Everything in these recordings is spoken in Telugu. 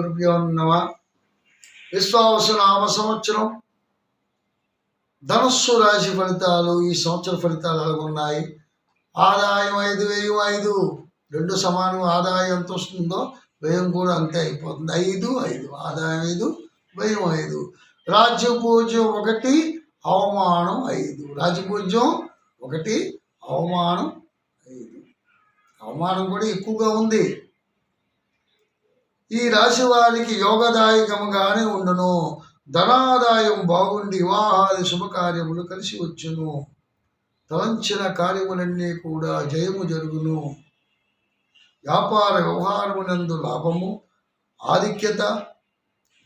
గురుభ్యో నమ. విశ్వావసు నామ సంవత్సరం. ధనుస్సు రాశి ఫలితాలు ఈ సంవత్సర ఫలితాలు అలాగున్నాయి ఉన్నాయి ఆదాయం ఐదు వెయ్యి ఐదు. రెండు సమానం ఆదాయం ఎంత వస్తుందో వ్యయం కూడా అంతే అయిపోతుంది. ఐదు ఐదు. ఆదాయం ఐదు వ్యయం ఐదు. రాజ్యపూజ్యం ఒకటి అవమానం ఐదు. రాజ్యపూజ్యం ఒకటి అవమానం ఐదు. అవమానం కూడా ఎక్కువగా ఉంది. ఈ రాశి వారికి యోగదాయకముగానే ఉండును. ధనాదాయం బాగుండి వివాహాది శుభకార్యములు కలిసి వచ్చును. తలంచిన కార్యములన్నీ కూడా జయము జరుగును. వ్యాపార వ్యవహారమునందు లాభము ఆధిక్యత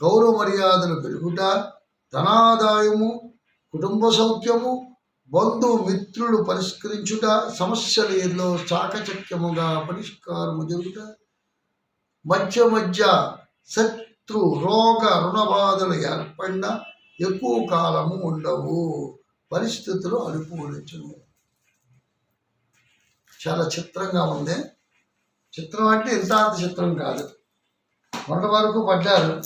గౌరవ మర్యాదలు పెరుగుట ధనాదాయము కుటుంబ సౌఖ్యము బంధు మిత్రులు పరిష్కరించుట సమస్యలు ఎన్నో చాకచక్యముగా పరిష్కారము జరుగుట మధ్య మధ్య శత్రు రోగ రుణబాధలు ఏర్పడిన ఎక్కువ కాలము ఉండవు. పరిస్థితులు అనుకూలించను చాలా చిత్రంగా ఉంది. చిత్రం అంటే ఇంత అంత చిత్రం కాదు. మొన్నటి వరకు పడ్డారు.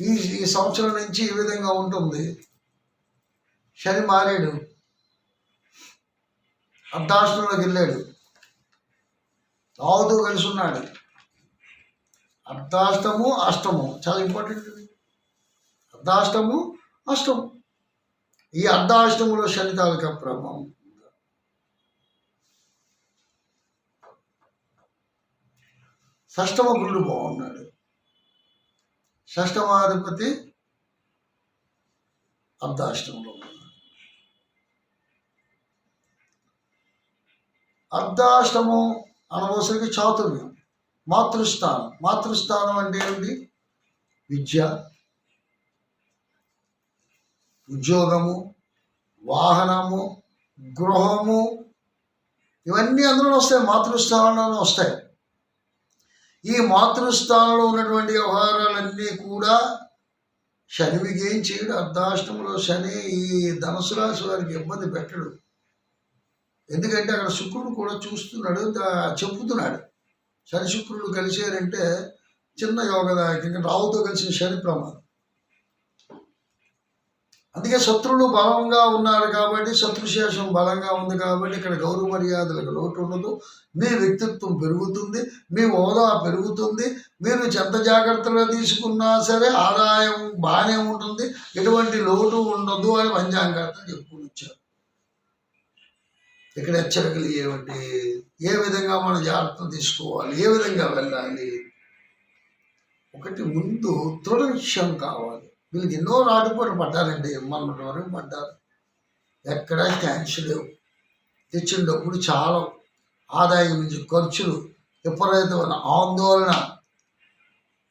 ఈ ఈ సంవత్సరం నుంచి ఈ విధంగా ఉంటుంది. శని మారాడు. అర్ధాశ్రంలోకి వెళ్ళాడు. రావుతో కలిసి ఉన్నాడు. అర్ధాష్టము అష్టము. చాలా ఇంపార్టెంట్ అర్ధాష్టము అష్టము. ఈ అర్ధాష్టములో శని తాలూకా ప్రభావం షష్టమ గురుడు బాగున్నాడు. షష్టమాధిపతి అర్ధాష్టంలో ఉన్నాడు. అర్ధాష్టము అనవసరికి చాతుర్యం. మాతృస్థానం. మాతృస్థానం అంటే ఏమిటి? విద్య. ఉద్యోగము వాహనము గృహము ఇవన్నీ అందులో వస్తాయి. మాతృస్థానంలో వస్తాయి. ఈ మాతృస్థానంలో ఉన్నటువంటి వ్యవహారాలన్నీ కూడా శనివికి ఏం చేయడు. అర్ధాష్టములో శని ఈ ధనుసు రాశి వారికి ఇబ్బంది పెట్టడు. ఎందుకంటే అక్కడ శుక్రుడు కూడా చూస్తున్నాడు చెప్పుతున్నాడు. శని శుక్రుడు కలిశారంటే చిన్న యోగదాయకంగా రావుతో కలిసిన శని ప్రమాదం. అందుకే శత్రువులు బలంగా ఉన్నారు కాబట్టి శత్రుశేషం బలంగా ఉంది కాబట్టి ఇక్కడ గౌరవ మర్యాదలకు లోటు ఉండదు. మీ వ్యక్తిత్వం పెరుగుతుంది మీ హోదా పెరుగుతుంది మీరు ఎంత జాగ్రత్తలు తీసుకున్నా సరే ఆదాయం బాగానే ఉంటుంది ఎటువంటి లోటు ఉండదు అని పంచాంగార్థం చెప్పుకుని వచ్చారు ఇక్కడ హెచ్చరికలు ఏమిటి ఏ విధంగా మనం జాగ్రత్తలు తీసుకోవాలి ఏ విధంగా వెళ్ళాలి? ఒకటి ముందు దృఢ విషయం కావాలి. వీళ్ళకి ఎన్నో రాటుపోటు పడ్డారండి మొన్నటి వరకు పడ్డారు. ఎక్కడా క్యాన్స్ లేవు. తెచ్చిన డబ్బులు చాలా ఆదాయం నుంచి ఖర్చులు విపరీతమైన ఆందోళన.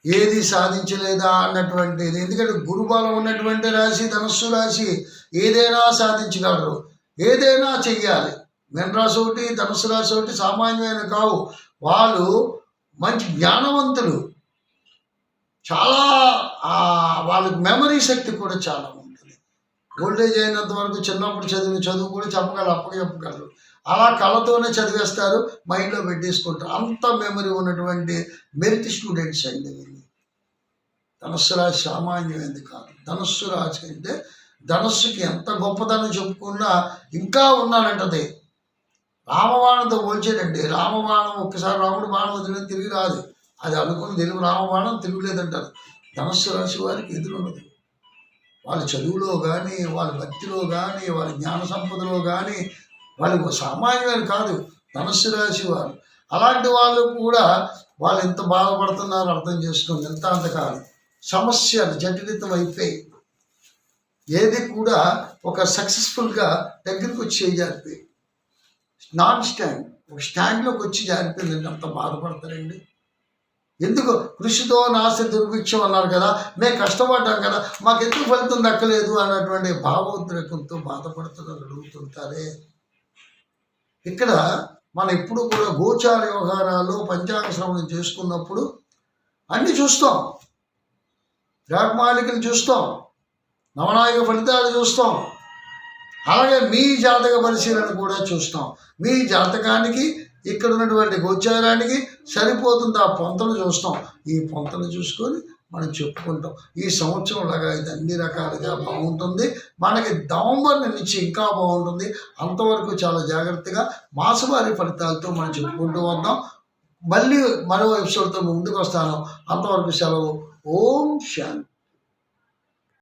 ఏది సాధించలేదా అన్నటువంటిది. ఎందుకంటే గురుబలం ఉన్నటువంటి రాశి ధనస్సు రాశి ఏదైనా సాధించగలరు. ఏదైనా చెయ్యాలి. మీనరాశి ఒకటి ధనుసు రాశి ఒకటి సామాన్యమైన కావు. వాళ్ళు మంచి జ్ఞానవంతులు. చాలా వాళ్ళకి మెమరీ శక్తి కూడా చాలా ఉంటుంది. ఓల్డేజ్ అయినంత వరకు చిన్నప్పుడు చదివిన చదువు కూడా చెప్పగలరు అప్పుడు చెప్పగలరు. అలా కళ్ళతోనే చదివేస్తారు మైండ్లో పెట్టేసుకుంటారు. అంత మెమరీ ఉన్నటువంటి మెరిట్ స్టూడెంట్స్ అండి వీళ్ళు. ధనుస్సు రాశి సామాన్యమైనది కాదు. ధనస్సు రాశి అంటే ధనుస్సుకి ఎంత గొప్పదనం చెప్పుకున్నా ఇంకా ఉన్నానంటది. రామబాణంతో పోల్చేటండి రామబాణం ఒక్కసారి రాముడు బాణం వదిలిన తిరిగి రాదు. అది అనుకుని తెలుగు రామబాణం తిరుగులేదంటారు. ధనస్సు రాశి వారికి ఎదురున్నది. వాళ్ళ చదువులో కానీ వాళ్ళ భక్తిలో కానీ వాళ్ళ జ్ఞాన సంపదలో కానీ వాళ్ళు సామాన్యులు కాదు. ధనస్సు రాశి వారు. అలాంటి వాళ్ళు కూడా వాళ్ళు ఎంత బాధపడుతున్నారో అర్థం చేసుకోండి. ఎంత అంతకాలం సమస్యలు జటిలితం అయిపోయి ఏది కూడా ఒక సక్సెస్ఫుల్గా దగ్గరికి వచ్చి చేయాలి నాన్ స్టాండ్ ఒక స్టాండ్లోకి వచ్చి జారిపోయిందండి అంత బాధపడతారండి? ఎందుకు? కృషితో నాశ దుర్భిక్షం అన్నారు కదా మేము కష్టపడ్డాం కదా మాకు ఎందుకు ఫలితం దక్కలేదు అన్నటువంటి భావోద్రేకంతో బాధపడుతున్నారు అడుగుతుంటారే. ఇక్కడ మనం ఎప్పుడు కూడా గోచార వ్యవహారాలు పంచాంగ శ్రవణం చేసుకున్నప్పుడు అన్నీ చూస్తాం. గ్రాహమాలికలు చూస్తాం. నవనాయక ఫలితాలు చూస్తాం. అలాగే మీ జాతక పరిశీలన కూడా చూస్తాం. మీ జాతకానికి ఇక్కడ ఉన్నటువంటి గోచారానికి సరిపోతుంది ఆ పొంతలు చూస్తాం. ఈ పొంతలు చూసుకొని మనం చెప్పుకుంటాం. ఈ సంవత్సరం లాగా ఇది అన్ని రకాలుగా బాగుంటుంది. మనకి నవంబర్ నుంచి ఇంకా బాగుంటుంది. అంతవరకు చాలా జాగ్రత్తగా మాసవారి ఫలితాలతో మనం చెప్పుకుంటూ వద్దాం. మళ్ళీ మరో ఎపిసోడ్తో ముందుకు వస్తాను. అంతవరకు సెలవు. ఓం శాంతి.